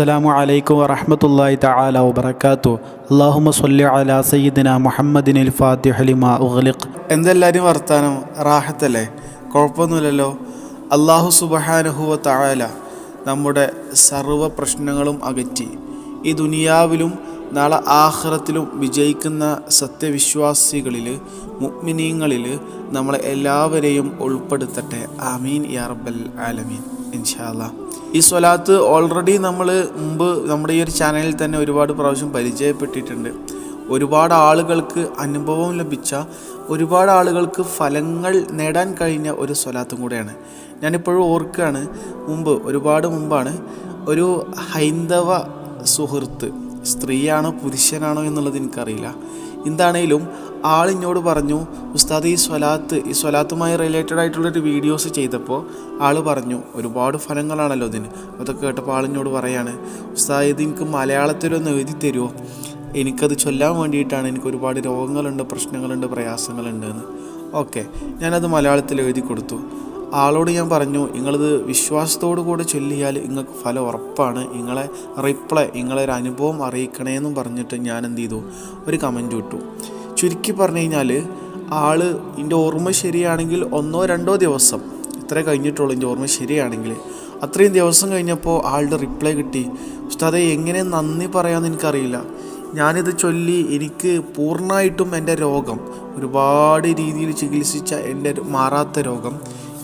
അസ്സലാമു അലൈക്കും വറഹ്മത്തുള്ളാഹി തആല വബറകാതു അല്ലാഹുമ്മ സ്വല്ലി അലാ സയ്യിദിന മുഹമ്മദിനിൽ ഫാത്തിഹ ലിമാ എന്തെല്ലാവരും വർത്താനം? റാഹത്തല്ലേ? കുഴപ്പമൊന്നുമില്ലല്ലോ. അള്ളാഹു സുബഹാനുഹുവ താല നമ്മുടെ സർവ പ്രശ്നങ്ങളും അകറ്റി. ഈ ദുനിയാവിലും നാളെ ആഹ്റത്തിലും വിജയിക്കുന്ന സത്യവിശ്വാസികളിൽ മുഗ്മിനീങ്ങളിൽ നമ്മളെ എല്ലാവരെയും ഉൾപ്പെടുത്തട്ടെ. ആമീൻ യാ റബ്ബൽ ആലമീൻ. ഇൻഷാല്ല ഈ സ്വലാത്ത് ഓൾറെഡി നമ്മൾ മുമ്പ് നമ്മുടെ ഈ ഒരു ചാനലിൽ തന്നെ ഒരുപാട് പ്രാവശ്യം പരിചയപ്പെട്ടിട്ടുണ്ട്. ഒരുപാട് ആളുകൾക്ക് അനുഭവം ലഭിച്ച ഒരുപാട് ആളുകൾക്ക് ഫലങ്ങൾ നേടാൻ കഴിഞ്ഞ ഒരു സ്വലാത്തും കൂടെയാണ്. ഞാനിപ്പോഴും ഓർക്കുകയാണ് മുമ്പ് ഒരുപാട് മുമ്പാണ് ഒരു ഹൈന്ദവ സുഹൃത്ത് സ്ത്രീയാണോ പുരുഷനാണോ എന്നുള്ളത് എനിക്കറിയില്ല. എന്താണേലും ആളിനോട് പറഞ്ഞു ഉസ്താദ് ഈ സ്വലാത്ത് ഈ സ്വലാത്തുമായി റിലേറ്റഡ് ആയിട്ടുള്ളൊരു വീഡിയോസ് ചെയ്തപ്പോൾ ആൾ പറഞ്ഞു ഒരുപാട് ഫലങ്ങളാണല്ലോ ഇതിന്. അതൊക്കെ കേട്ടപ്പോൾ ആളിഞ്ഞോട് പറയാണ് ഉസ്താദ് ഇത് എനിക്ക് മലയാളത്തിലൊന്ന് എഴുതി തരുമോ എനിക്കത് ചൊല്ലാൻ വേണ്ടിയിട്ടാണ് എനിക്ക് ഒരുപാട് രോഗങ്ങളുണ്ട് പ്രശ്നങ്ങളുണ്ട് പ്രയാസങ്ങളുണ്ട് എന്ന്. ഓക്കെ ഞാനത് മലയാളത്തിൽ എഴുതി കൊടുത്തു. ആളോട് ഞാൻ പറഞ്ഞു നിങ്ങളിത് വിശ്വാസത്തോടു കൂടെ ചൊല്ലിയാൽ നിങ്ങൾക്ക് ഫലം ഉറപ്പാണ്. നിങ്ങളെ റിപ്ലൈ നിങ്ങളെ ഒരു അനുഭവം അറിയിക്കണേന്നും പറഞ്ഞിട്ട് ഞാൻ എന്ത് ചെയ്തു? ഒരു കമന്റ് വിട്ടു ചുരുക്കി പറഞ്ഞു കഴിഞ്ഞാൽ ആൾ എന്റെ ഓർമ്മ ശരിയാണെങ്കിൽ ഒന്നോ രണ്ടോ ദിവസം ഇത്ര കഴിഞ്ഞിട്ടുള്ളൂ എന്റെ ഓർമ്മ ശരിയാണെങ്കിൽ. അത്രയും ദിവസം കഴിഞ്ഞപ്പോൾ ആളുടെ റിപ്ലൈ കിട്ടി. ഉസ്താദെ എങ്ങനെ നന്ദി പറയാമെന്ന് എനിക്കറിയില്ല. ഞാനിത് ചൊല്ലി എനിക്ക് പൂർണമായിട്ടും എന്റെ രോഗം ഒരുപാട് രീതിയിൽ ചികിത്സിച്ച എന്റെ മാറാത്ത രോഗം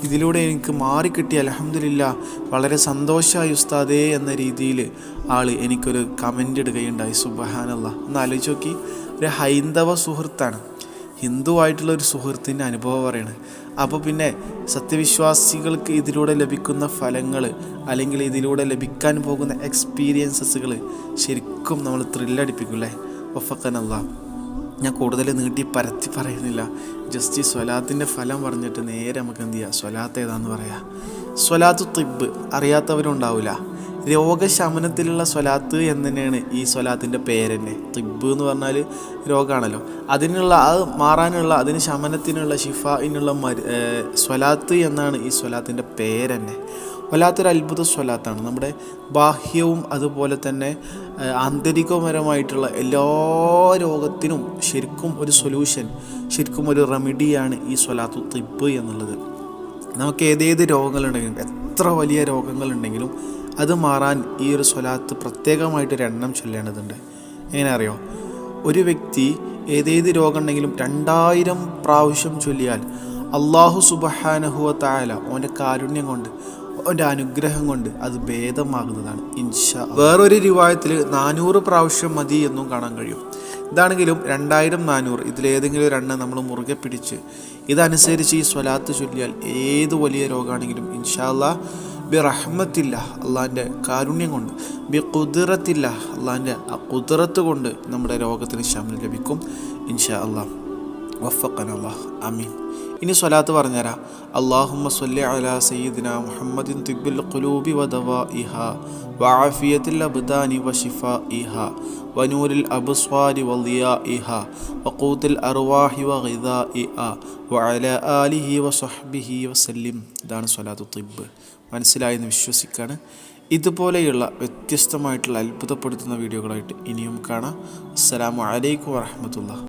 ഇതിലൂടെ എനിക്ക് മാറിക്കിട്ടി അലഹമില്ല വളരെ സന്തോഷമായി ഉസ്താദേ എന്ന രീതിയിൽ ആൾ എനിക്കൊരു കമന്റ് ഇടുകയുണ്ടായി. സുബഹാനല്ല. ഒന്ന് ആലോചിച്ച് നോക്കി. ഒരു ഹൈന്ദവ സുഹൃത്താണ്. ഹിന്ദുവായിട്ടുള്ള ഒരു സുഹൃത്തിന്റെ അനുഭവം പറയാണ്. അപ്പോൾ പിന്നെ സത്യവിശ്വാസികൾക്ക് ഇതിലൂടെ ലഭിക്കുന്ന ഫലങ്ങൾ അല്ലെങ്കിൽ ഇതിലൂടെ ലഭിക്കാൻ പോകുന്ന എക്സ്പീരിയൻസസുകൾ ശരിക്കും നമ്മൾ ത്രില്ലടിപ്പിക്കും ഒഫക്കനല്ല ഞാൻ കൂടുതൽ നീട്ടി പരത്തി പറയുന്നില്ല. ജസ്റ്റ് ഈ സ്വലാത്തിന്റെ ഫലം പറഞ്ഞിട്ട് നേരെ നമുക്ക് എന്ത് ചെയ്യുക സ്വലാത്ത് ഏതാന്ന് പറയാം. സ്വലാത്ത് തിബ് അറിയാത്തവരുണ്ടാവില്ല രോഗശമനത്തിലുള്ള സ്വലാത്ത് എന്ന് തന്നെയാണ് ഈ സ്വലാത്തിന്റെ പേരെന്നെ. തിബ് എന്ന് പറഞ്ഞാൽ രോഗമാണല്ലോ അതിനുള്ള അത് മാറാനുള്ള അതിന് ശമനത്തിനുള്ള ഷിഫയിനുള്ള മരു സ്വലാത്ത് എന്നാണ് ഈ സ്വലാത്തിന്റെ പേരെന്നെ. വല്ലാത്തൊരു അത്ഭുത സ്വലാത്താണ്. നമ്മുടെ ബാഹ്യവും അതുപോലെ തന്നെ ആന്തരികപരമായിട്ടുള്ള എല്ലാ രോഗത്തിനും ശരിക്കും ഒരു സൊല്യൂഷൻ ശരിക്കും ഒരു റെമഡിയാണ് ഈ സ്വലാത്തു തിബ് എന്നുള്ളത്. നമുക്ക് ഏതേത് രോഗങ്ങളുണ്ടെങ്കിലും എത്ര വലിയ രോഗങ്ങളുണ്ടെങ്കിലും അത് മാറാൻ ഈ ഒരു സ്വലാത്ത് പ്രത്യേകമായിട്ടൊരു എണ്ണം ചൊല്ലേണ്ടതുണ്ട്. എങ്ങനെ അറിയോ ഒരു വ്യക്തി ഏതേത് രോഗം ഉണ്ടെങ്കിലും രണ്ടായിരം പ്രാവശ്യം ചൊല്ലിയാൽ അള്ളാഹു സുബഹാനഹുവ തായാല ഓന്റെ കാരുണ്യം കൊണ്ട് ഓന്റെ അനുഗ്രഹം കൊണ്ട് അത് ഭേദമാകുന്നതാണ്. ഇൻഷ വേറൊരു രൂപായത്തിൽ നാനൂറ് പ്രാവശ്യം മതി എന്നും കാണാൻ കഴിയും. ഇതാണെങ്കിലും രണ്ടായിരം നാനൂറ്. ഇതിലേതെങ്കിലും ഒരെണ്ണം നമ്മൾ മുറുകെ പിടിച്ച് ഇതനുസരിച്ച് ഈ സ്വലാത്ത് ചൊല്ലിയാൽ ഏത് വലിയ രോഗമാണെങ്കിലും ഇൻഷാല്ലാ ബി റഹ്മത്തില്ല അള്ളാന്റെ കാരുണ്യം കൊണ്ട് ബി കുതിറത്തില്ല അള്ളാന്റെ ആ കുതിറത്ത് കൊണ്ട് നമ്മുടെ രോഗത്തിന് ശമനം ലഭിക്കും ഇൻഷാ അള്ളാഹ് വഫക്കൻ അമീൻ ഇനി സ്വലാത്ത് പറഞ്ഞുതരാം. അള്ളാഹുമ്മ സ്വല്ലി അല സയ്യിദിന മുഹമ്മദിൻ തിബിൽ ഖുലൂബി വദവ ഇഹ വആഫിയത്തിൽ അബ്ദാനി വഷിഫ ഇഹ വനൂരിൽ അബ്സ്വാരി വലിയ ഇഹ വഖൂത്തിൽ അർവാഹി വഗിദാ ഇഹ വഅല ആലിഹി വസഹ്ബിഹി വസല്ലിം. ഇതാണ് സ്വലാത്തു തിബ് മനസ്സിലായെന്ന് വിശ്വസിക്കുകയാണ് ഇതുപോലെയുള്ള വ്യത്യസ്തമായിട്ടുള്ള അത്ഭുതപ്പെടുത്തുന്ന വീഡിയോകളായിട്ട് ഇനിയും കാണാം. അസ്സലാമു അലൈക്കും വറഹമത്തുള്ള